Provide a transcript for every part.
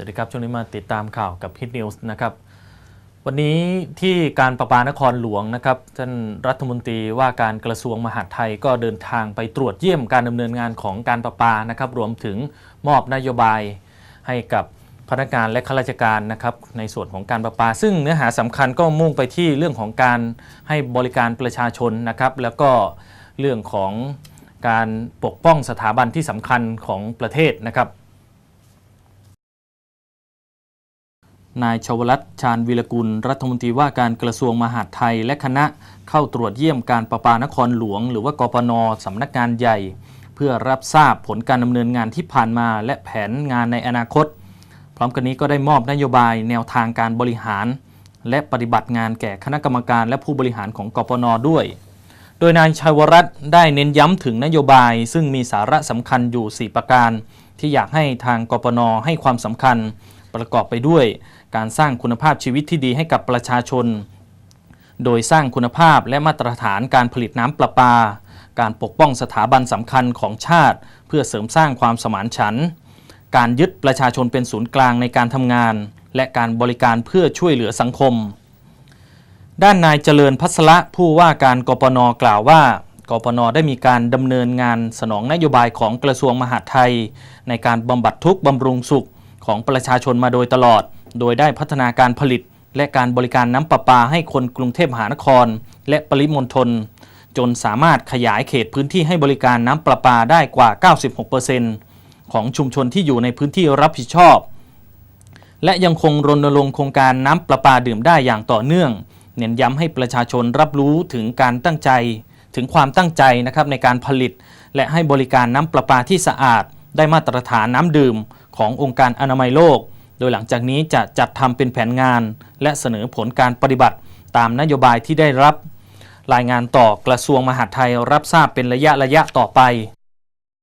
วัสดีครับ ช่วงนี้มาติดตามข่าวกับฮิตนิวส์นะครับ วันนี้ที่การประปานครหลวงนะครับท่านรัฐมนตรีว่าการกระทรวงมหาดไทยก็เดินทางไปตรวจเยี่ยมการดำเนินงานของการประปานะครับ รวมถึงมอบนโยบายให้กับพนักงานและข้าราชการนะครับในส่วนของการประปา ซึ่งเนื้อหาสำคัญก็มุ่งไปที่เรื่องของการให้บริการประชาชนนะครับ แล้วก็เรื่องของการปกป้องสถาบันที่สำคัญของประเทศนะครับ นายชวรัตชาญวิรกุล รัฐมนตรีว่าการกระทรวงมหาดไทย และคณะเข้าตรวจเยี่ยมการประปานครหลวง หรือว่ากปนสำนักงานใหญ่ เพื่อรับทราบผลการดำเนินงานที่ผ่านมา และแผนงานในอนาคต พร้อมกันนี้ก็ได้มอบนโยบายแนวทางการบริหาร และปฏิบัติงานแก่คณะกรรมการและผู้บริหารของกปนด้วย โดยนายชัยวรัตน์ได้เน้นย้ำถึงนโยบาย ซึ่งมีสาระสำคัญอยู่ 4 ประการ ที่อยากให้ทางกปนให้ความสำคัญ ประกอบไปด้วย การสร้างคุณภาพชีวิตที่ดีให้กับประชาชน โดยสร้างคุณภาพและมาตรฐานการผลิตน้ำประปา การปกป้องสถาบันสำคัญของชาติ เพื่อเสริมสร้างความสมานฉันท์การยึดประชาชนเป็นศูนย์กลางในการทำงาน และการบริการเพื่อช่วยเหลือสังคม ด้านนายเจริญพัสระผู้ว่าการกปนกล่าวว่ากปนได้มีการดำเนินงานสนองนโยบายของกระทรวงมหาดไทย ในการบำบัดทุกข์บำรุงสุข ของประชาชนมาโดยตลอด โดยได้พัฒนาการผลิต และการบริการน้ำประปาให้คนกรุงเทพมหานคร และปริมณฑลจนสามารถขยายเขตพื้นที่ให้บริการน้ำประปาได้กว่า 96%ของชุมชนที่อยู่ในพื้นที่รับผิดชอบ และยังคงรณรงค์โครงการน้ำประปาดื่มได้อย่างต่อเนื่อง เน้นย้ำให้ประชาชนรับรู้ถึงการตั้งใจ ถึงความตั้งใจนะครับในการผลิต และให้บริการน้ำประปาที่สะอาด ได้มาตรฐานน้ำดื่ม ขององค์การอนามัยโลก โดยหลังจากนี้จะจัดทำเป็นแผนงาน และเสนอผลการปฏิบัติ ตามนโยบายที่ได้รับ รายงานต่อกระทรวงมหาดไทยรับทราบเป็นระยะระยะต่อไป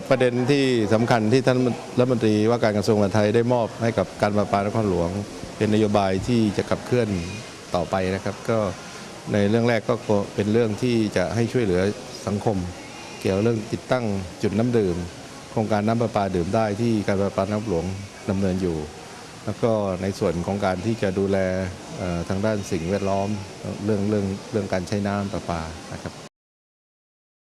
ประเด็นที่สำคัญที่ท่านรัฐมนตรีว่าการกระทรวงมหาดไทยได้มอบให้กับการประปานครหลวง เป็นนโยบายที่จะขับเคลื่อนต่อไปนะครับก็ในเรื่องแรกก็เป็นเรื่องที่จะให้ช่วยเหลือสังคม เกี่ยวเรื่องติดตั้งจุดน้ำดื่ม ครงการน้ำประปาดื่มได้ที่การประปาน้ำหลวงดำเนินอยู่ แล้วก็ในส่วนของการที่จะดูแลทางด้านสิ่งแวดล้อมเรื่องเรื่องเรื่องการใช้น้ำประปานะครับ